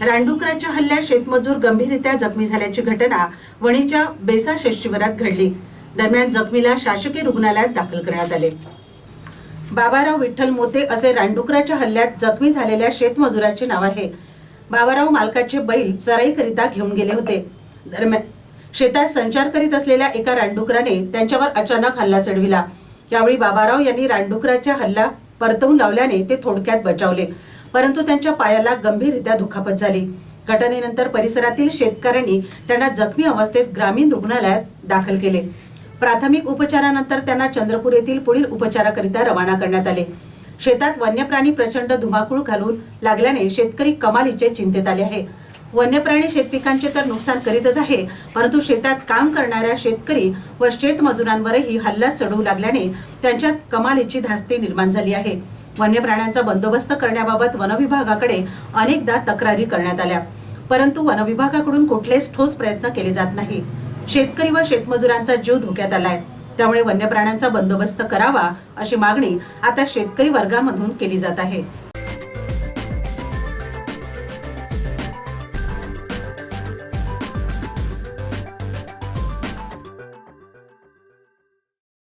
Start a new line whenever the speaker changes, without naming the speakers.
रानडुकराच्या हल्ल्यात शेतमजूर गंभीररित्या जखमी झाल्याची घटना वणीच्या बेसा शिवारात घडली. दरम्यान जखमीला शासकीय रुग्णालयात दाखल करण्यात आले. बाबाराव विठ्ठल मोते असे रानडुकराच्या हल्ल्यात जखमी झालेल्या शेतमजुराचे नाव आहे. बाबाराव मालकाचे बैल चराईकरिता घेऊन गेले होते. दरम्यान शेतात संचार करीत असलेल्या एका रानडुकराने त्यांच्यावर अचानक हल्ला चढविला. यावेळी बाबाराव यांनी रानडुकराच्या हल्ला परतवून लावल्याने ते थोडक्यात बचावले. परंतु त्यांच्या पायाला गंभीररित्या दुखापत झाली. घटनेनंतर परिसरातील शेतकऱ्यांनी त्यांना जखमी अवस्थेत ग्रामीण रुग्णालयात दाखल केले. प्राथमिक उपचारानंतर त्यांना चंद्रपूर येथील पुढील उपचाराकरिता रवाना करण्यात आले. शेतात वन्यप्राणी प्रचंड धुमाकूळ घालून लागल्याने शेतकरी कमालीचे चिंतेत आले आहे. वन्यप्राणी शेतपिकांचे तर नुकसान करीतच आहे परंतु शेतात काम करणाऱ्या शेतकरी व शेतमजुरांवरही हल्ला चढवू लागल्याने त्यांच्यात कमालीची धास्ती निर्माण झाली आहे. वन्यप्राण्यांचा बंदोबस्त करण्याबाबत वनविभागाकडे अनेकदा तक्रारी करण्यात आल्या. परंतु वनविभागाकडून कुठलेच ठोस प्रयत्न केले जात नाही. शेतकरी व शेतमजुरांचा जीव धोक्यात आलाय. त्यामुळे वन्यप्राण्यांचा बंदोबस्त करावा अशी मागणी आता शेतकरी वर्गामधून केली जात आहे.